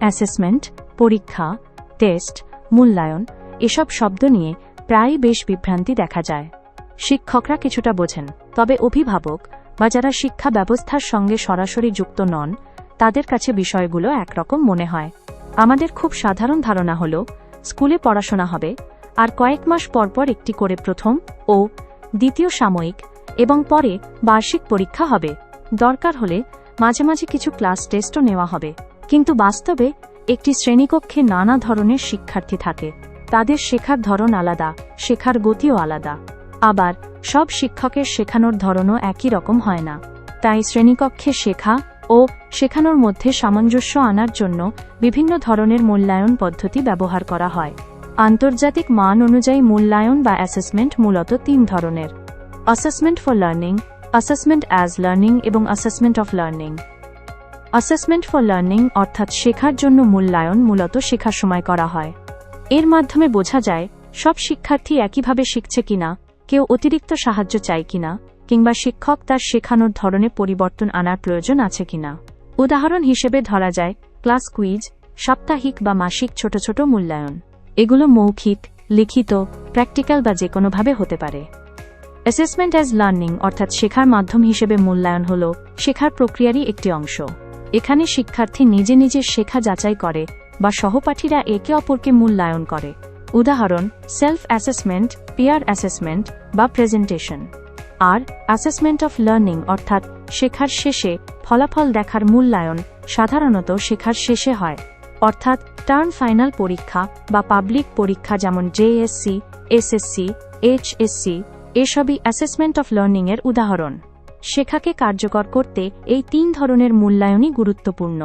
Assessment পরীক্ষা test মূল্যায়ন এসব শব্দ নিয়ে প্রায়ই বেশ বিভ্রান্তি দেখা যায়। শিক্ষকরা কিছুটা বোঝেন, তবে অভিভাবক বা যারা শিক্ষা ব্যবস্থার সঙ্গে সরাসরি যুক্ত নন, তাদের কাছে বিষয়গুলো একরকম মনে হয়। আমাদের খুব সাধারণ ধারণা হল, স্কুলে পড়াশোনা হবে, আর কয়েক মাস পরপর একটি করে প্রথম ও দ্বিতীয় সাময়িক এবং পরে বার্ষিক পরীক্ষা হবে। দরকার হলে মাঝে মাঝে কিছু ক্লাস টেস্টও নেওয়া হবে। কিন্তু বাস্তবে, একটি শ্রেণীকক্ষে নানা ধরনের শিক্ষার্থী থাকে। তাদের শেখার ধরন আলাদা, শেখার গতিও আলাদা। আবার, সব শিক্ষকের শেখানোর ধরনও একই রকম হয় না। তাই শ্রেণীকক্ষে শেখা ও শেখানোর মধ্যে সামঞ্জস্য আনার জন্য বিভিন্ন ধরনের মূল্যায়ন পদ্ধতি ব্যবহার করা হয়। আন্তর্জাতিক মান অনুযায়ী মূল্যায়ন বা অ্যাসেসমেন্ট মূলত তিন ধরনের। Assessment for learning assessment as learning এবং assessment of learning assessment for learning অর্থাৎ শেখার জন্য মূল্যায়ন মূলত শেখার সময় করা হয়। এর মাধ্যমে বোঝা যায়, সব শিক্ষার্থী একইভাবে শিখছে কিনা, কেউ অতিরিক্ত সাহায্য চায় কিনা, কিংবা শিক্ষক তার শেখানোর ধরনে পরিবর্তন আনার প্রয়োজন আছে কিনা। উদাহরণ হিসেবে ধরা যায়, ক্লাস কুইজ, সাপ্তাহিক বা মাসিক ছোট ছোট মূল্যায়ন। এগুলো মৌখিক, লিখিত, প্র্যাকটিক্যাল বা যে কোনোভাবে হতে পারে। অ্যাসেসমেন্ট অ্যাজ লার্নিং অর্থাৎ শেখার মাধ্যম হিসেবে মূল্যায়ন হল, শেখার প্রক্রিয়ারই একটি অংশ। এখানে শিক্ষার্থী নিজে নিজে শেখা যাচাই করে বা সহপাঠীরা একে অপরকে মূল্যায়ন করে। উদাহরণ সেলফ অ্যাসেসমেন্ট পিয়ার অ্যাসেসমেন্ট বা প্রেজেন্টেশন আর অ্যাসেসমেন্ট অফ লার্নিং অর্থাৎ শেখার শেষে ফলাফল দেখার মূল্যায়ন সাধারণত শেখার শেষে হয়। অর্থাৎ টার্ম ফাইনাল পরীক্ষা বা পাবলিক পরীক্ষা যেমন জেএসসি এসএসসি এইচএসসি এসবই অ্যাসেসমেন্ট অফ লার্নিং এর উদাহরণ। শেখাকে কার্যকর করতে এই তিন ধরনের মূল্যায়নই গুরুত্বপূর্ণ।